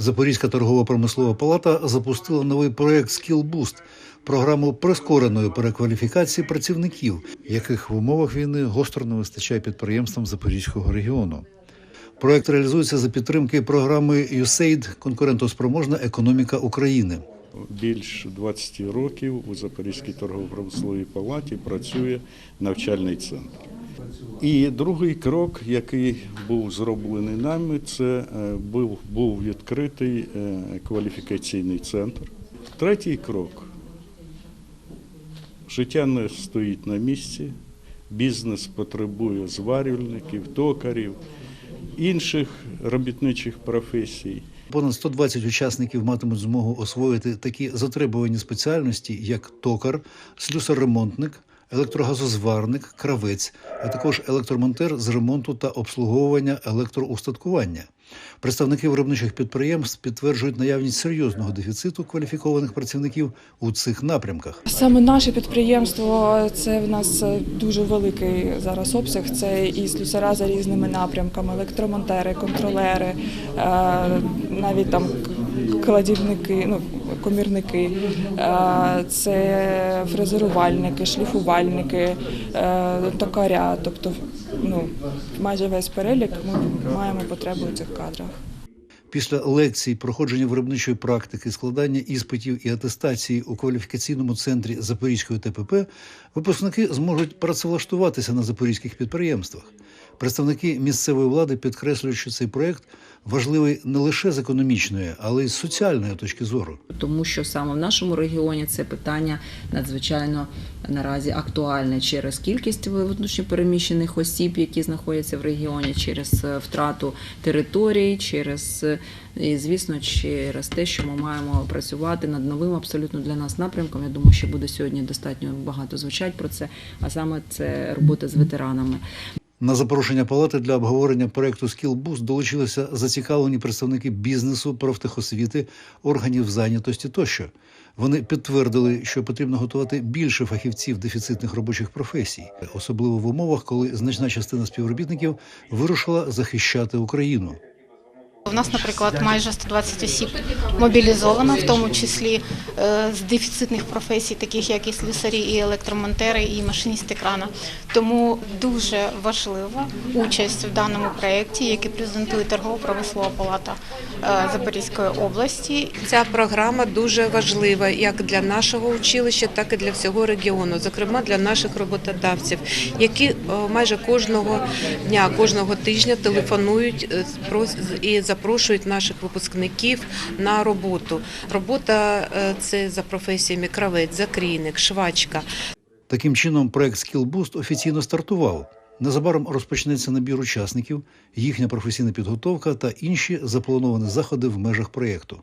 Запорізька торгово-промислова палата запустила новий проект «Скілбуст» – програму прискореної перекваліфікації працівників, яких в умовах війни гостро не вистачає підприємствам Запорізького регіону. Проект реалізується за підтримки програми USAID «Конкурентоспроможна економіка України». Більш 20 років у Запорізькій торгово-промисловій палаті працює навчальний центр. І другий крок, який був зроблений нами, це е, був, був відкритий е, кваліфікаційний центр. Третій крок. Життя не стоїть на місці, бізнес потребує зварювальників, токарів, інших робітничих професій. Понад 120 учасників матимуть змогу освоїти такі затребувані спеціальності, як токар, слюсар-ремонтник, електрогазозварник, кравець, а також електромонтер з ремонту та обслуговування електроустаткування. Представники виробничих підприємств підтверджують наявність серйозного дефіциту кваліфікованих працівників у цих напрямках. Саме наше підприємство це в нас дуже великий зараз обсяг. Це і слюсара за різними напрямками, електромонтери, контролери, е, навіть там кладівники, ну комірники, е, це фрезерувальники, шліфувальники, е, токаря. Тобто, ну майже весь перелік ми маємо потребу у цих кадрах. Після лекцій, проходження виробничої практики, складання іспитів і атестації у кваліфікаційному центрі Запорізької ТПП випускники зможуть працевлаштуватися на запорізьких підприємствах. Представники місцевої влади підкреслюють, що цей проект важливий не лише з економічної, але й з соціальної точки зору. тому що саме в нашому регіоні це питання надзвичайно наразі актуальне через кількість внутрішньопереміщених осіб, які знаходяться в регіоні, через е, втрату територій, через е, і, звісно, через те, що ми маємо працювати над новим абсолютно для нас напрямком. Я думаю, що буде сьогодні достатньо багато звучать про це, а саме це робота з ветеранами. На запрошення палати для обговорення проекту «Скілбуст» долучилися зацікавлені представники бізнесу, профтехосвіти, органів зайнятості тощо. Вони підтвердили, що потрібно готувати більше фахівців дефіцитних робочих професій, особливо в умовах, коли значна частина співробітників вирушила захищати Україну. У нас, наприклад, майже 120 осіб мобілізовано, в тому числі е, з дефіцитних професій, таких як і слюсарі, і електромонтери, і машиністи крана. Тому дуже важлива участь в даному проєкті, який презентує торгово-промислова палата е, Запорізької області. Ця програма дуже важлива як для нашого училища, так і для всього регіону, зокрема для наших роботодавців, які е, майже кожного дня, кожного тижня телефонують і запрошують наших випускників на роботу. Робота е, це за професіями кравець, закрійник, швачка. Таким чином, проект «Скілбуст» офіційно стартував. Незабаром розпочнеться набір учасників, їхня професійна підготовка та інші заплановані заходи в межах проєкту.